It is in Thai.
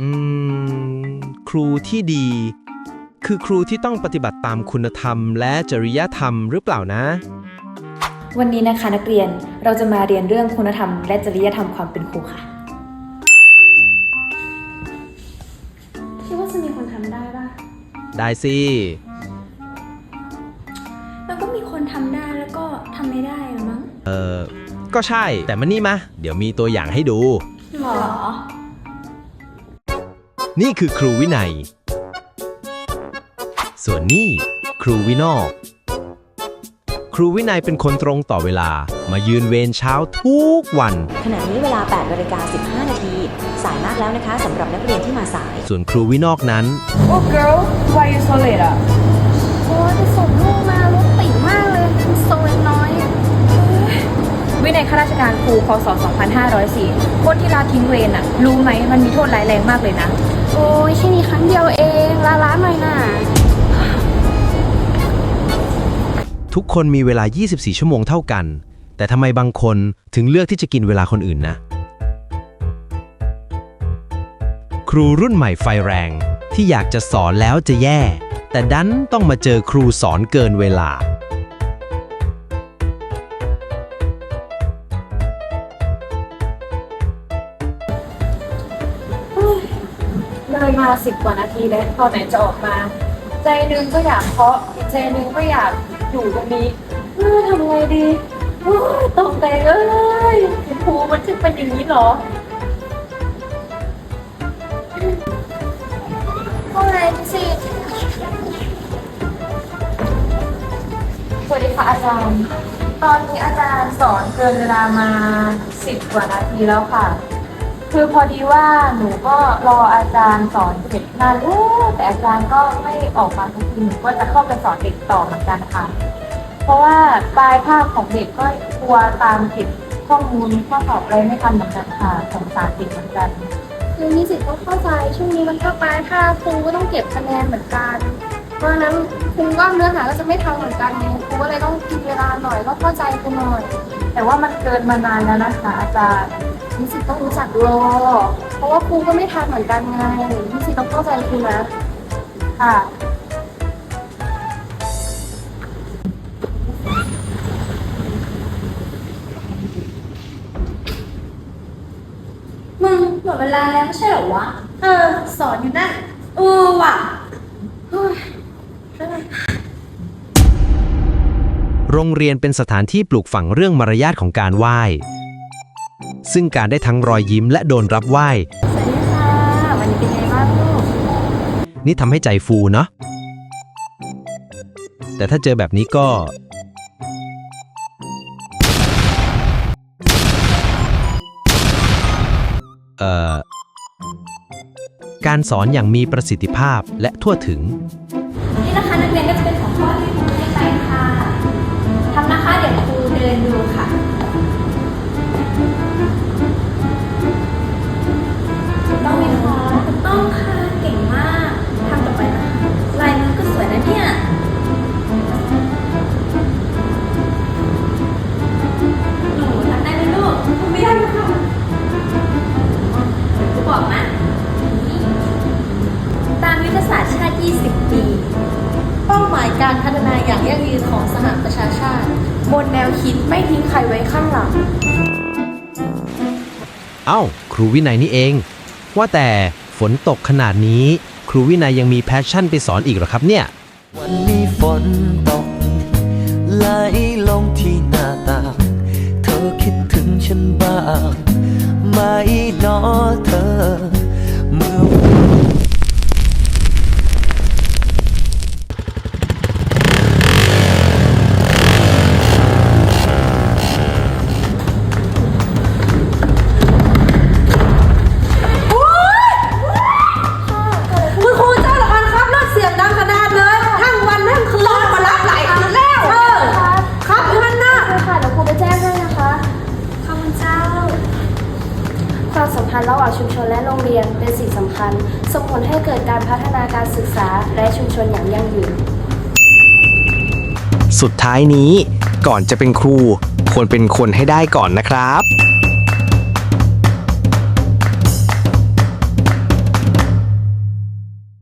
อืม ครูที่ดี คือครูที่ต้องปฏิบัติตามคุณธรรม และจริยธรรมหรือเปล่านะ วันนี้นะคะนักเรียนเราจะมาเรียนเรื่องคุณธรรม และจริยธรรมความเป็นครูค่ะคิดว่าจะมีคนทำได้ป่ะได้สิแล้วก็มีคนทำได้แล้วก็ทำไม่ได้หรือมั้งเออก็ใช่ แต่มานี่มา เดี๋ยวมีตัวอย่างให้ดู หรอ นี่คือครูวินัย ส่วนนี่ครูวินอก ครูวินัยเป็นคนตรงต่อเวลา มายืนเวรเช้าทุกวัน ขณะนี้เวลา8นาฬิกา15 นาที สายมากแล้วนะคะสำหรับนักเรียนที่มาสาย ส่วนครูวินอกนั้นโอ้ girl why you so late อะโอ้ยจะส่งลูกมารถติดมากเลยมันโซนน้อยอะวินัยข้าราชการครูพศ2504คนที่ลาทิ้งเวรอะ รู้ไหมมันมีโทษร้ายแรงมากเลยนะโอ้ ยแค่นี้ครั้งเดียวเองลาล้าหน่อยนะทุกคนมีเวลา 24 ชั่วโมงเท่ากัน แต่ทำไมบางคนถึงเลือกที่จะกินเวลาคนอื่นนะ ครูรุ่นใหม่ไฟแรง ที่อยากจะสอนแล้วจะแย่ แต่ดันต้องมาเจอครูสอนเกินเวลา เลยมาสิบกว่านาทีแล้วตอนไหนจะออกมา ใจหนึงก็อยากเคาะอีกใจหนึงก็อยากอยู่ตรงนี้เออทำไงดีโอ้ยตกใจเอ้ยครูมันจะเป็นอย่างนี้เหรอโอ้ยสิสวัสดีค่ะอาจารย์ ตอนนี้อาจารย์สอนเกินเวลามาสิบกว่านาทีแล้วค่ะ คือพอดีว่าหนูก็รออาจารย์สอนเสร็จนานแล้วแต่อาจารย์ก็ไม่ออกมาสักทีหนูก็จะเข้าไปสอนเด็กต่อเหมือนกันค่ะ เพราะว่าปลายภาคของเด็กก็กลัวตามเก็บข้อมูลข้อสอบอะไรไม่ทันเหมือนกันค่ะสงสารเด็กเหมือนกัน คือนิสิตก็เข้าใจช่วงนี้มันก็ปลายภาคครูก็ต้องเก็บคะแนนเหมือนกัน เพราะฉะนั้นครูก็เนื้อหาก็จะไม่ทันเหมือนกันไงครูก็เลยต้องกินเวลาหน่อยก็เข้าใจครูหน่อย แต่ว่ามันเกินมานานแล้วนะคะอาจารย์ นิสิตต้องรู้จักรอเพราะว่าครูก็ไม่ทันเหมือนกันไงนิสิตต้องเข้าใจครูนะ ค่ะ มึงหมดเวลาแล้วไม่ใช่เหรอวะ เออ สอนอยู่นั่นเออว่ะเฮ้ยโรงเรียนเป็นสถานที่ปลูกฝังเรื่องมารยาทของการไหว้ ซึ่งการได้ทั้งรอยยิ้มและโดนรับไหว้ สวัสดีค่ะ วันนี้เป็นไงบ้างลูก นี่ทำให้ใจฟูเนาะแต่ถ้าเจอแบบนี้ก็ เอ่อ การสอนอย่างมีประสิทธิภาพและทั่วถึง นี่นะคะนักเรียนก็จะเป็นของข้อที่ครูให้ไปค่ะทำนะคะ เดี๋ยวครูเดินดูค่ะ 20 ปี เป้าหมายการพัฒนาอย่างยั่งยืนของสหประชาชาติ บนแนวคิดไม่ทิ้งใครไว้ข้างหลัง เอ้า ครูวินัยนี่เอง ว่าแต่ฝนตกขนาดนี้ ครูวินัยยังมีแพชชั่นไปสอนอีกเหรอครับเนี่ย วันนี้ฝนตกไหลลงที่หน้าต่างเธอคิดถึงฉันบ้างไหมนอเธ สัมพันธ์ระหว่างชุมชนและโรงเรียนเป็นสิ่งสำคัญ ส่งผลให้เกิดการพัฒนาการศึกษาและชุมชนอย่างยั่งยืน สุดท้ายนี้ก่อนจะเป็นครูควรเป็นคนให้ได้ก่อนนะครับ